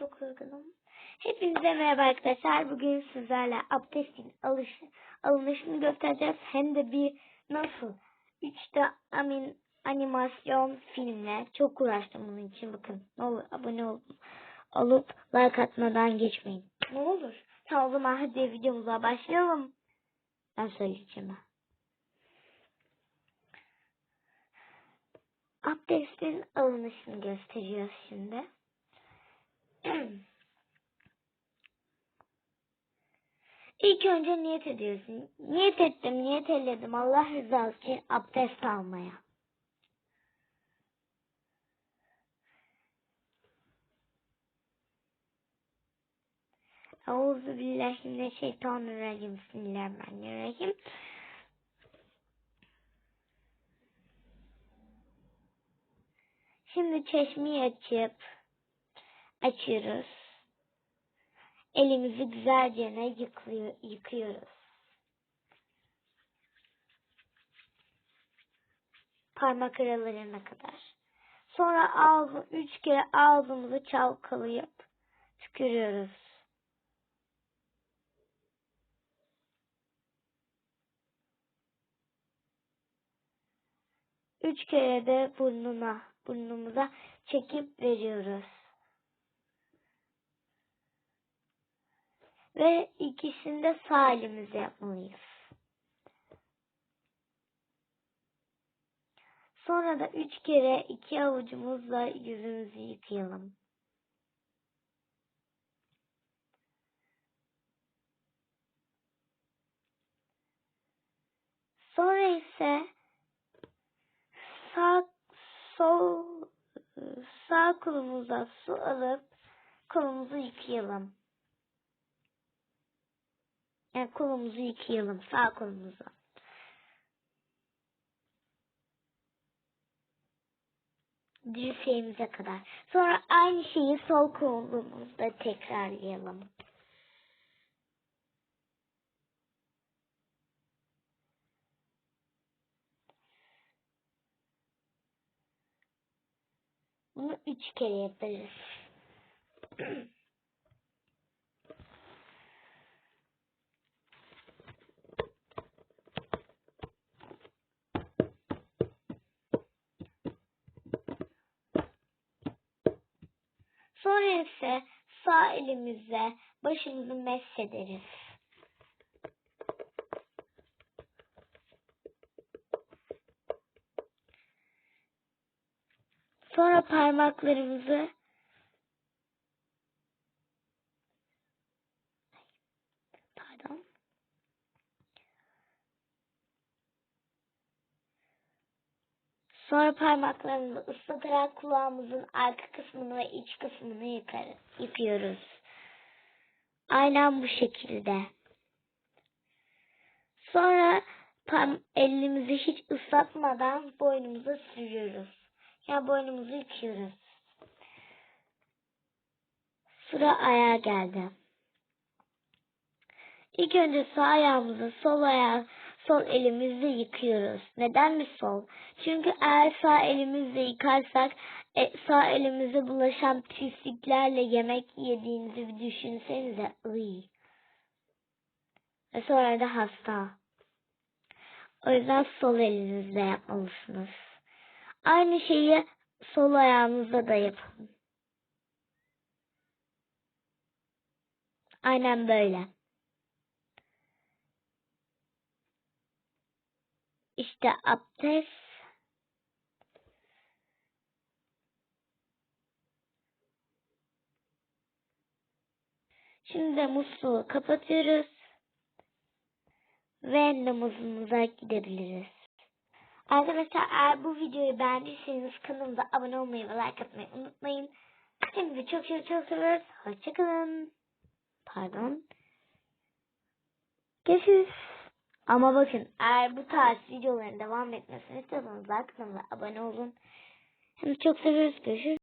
çok yorgunum. Hepinize merhaba arkadaşlar. Bugün sizlerle abdestin alış, alınışını göstereceğiz. Hem de bir nasıl 3'te amin animasyon filmle çok uğraştım bunun için. Bakın ne olur abone ol, olup like atmadan geçmeyin. Ne olur. Tamam o zaman hadi videomuza başlayalım. Ben söyleyeceğim. Abdestin alınışını gösteriyoruz şimdi. İlk önce niyet ediyorsun. Niyet ettim, niyet eyledim. Allah rızası için abdest almaya. Euzu billahi mineşşeytanirracim. Bismillahirrahmanirrahim. Şimdi çeşmeyi açıp açıyoruz. Elimizi güzelce yıkıyor, yıkıyoruz. Parmak aralarına kadar. Sonra ağzı, üç kere ağzımızı çalkalayıp tükürüyoruz. Üç kere de burnuna, burnumuza çekip veriyoruz. Ve ikisini de sağ elimizle yapmalıyız. Sonra da üç kere iki avucumuzla yüzümüzü yıkayalım. Sonra ise sağ sol sağ kolumuza su alıp kolumuzu yıkayalım. Yani kolumuzu yıkayalım sağ kolumuzu. Dirseğimize kadar. Sonra aynı şeyi sol kolumuzda tekrarlayalım. Bunu üç kere yaparız. Sonra ise sağ elimizle başımızı mesederiz. Sonra parmaklarımızı pardon Sonra parmaklarımızı ıslatarak kulağımızın arka kısmını ve iç kısmını yıkarız, yıkıyoruz. Aynen bu şekilde. Sonra elimizi hiç ıslatmadan boynumuza sürüyoruz. Yani boynumuzu yıkıyoruz. Sıra ayağa geldi. İlk önce sağ ayağımızı sol ayağı sol elimizle yıkıyoruz. Neden mi sol? Çünkü eğer sağ elimizle yıkarsak e, sağ elimize bulaşan pisliklerle yemek yediğinizi bir düşünsenize. Iy. Ve sonra da hasta. O yüzden sol elinizle yapmalısınız. Aynı şeyi sol ayağınızda da yapın. Aynen böyle. İşte abdest. Şimdi musluğu kapatıyoruz. Ve namazımıza gidebiliriz. Arkadaşlar eğer bu videoyu beğendiyseniz kanalımıza abone olmayı ve like atmayı unutmayın. Hepinizi çok çok çok seviyoruz. Hoşçakalın. Pardon. Görüşürüz. Ama bakın eğer bu tarz videoların devam etmesini istiyorsanız like kanalına abone olun. Hem çok seviyoruz. Görüşürüz.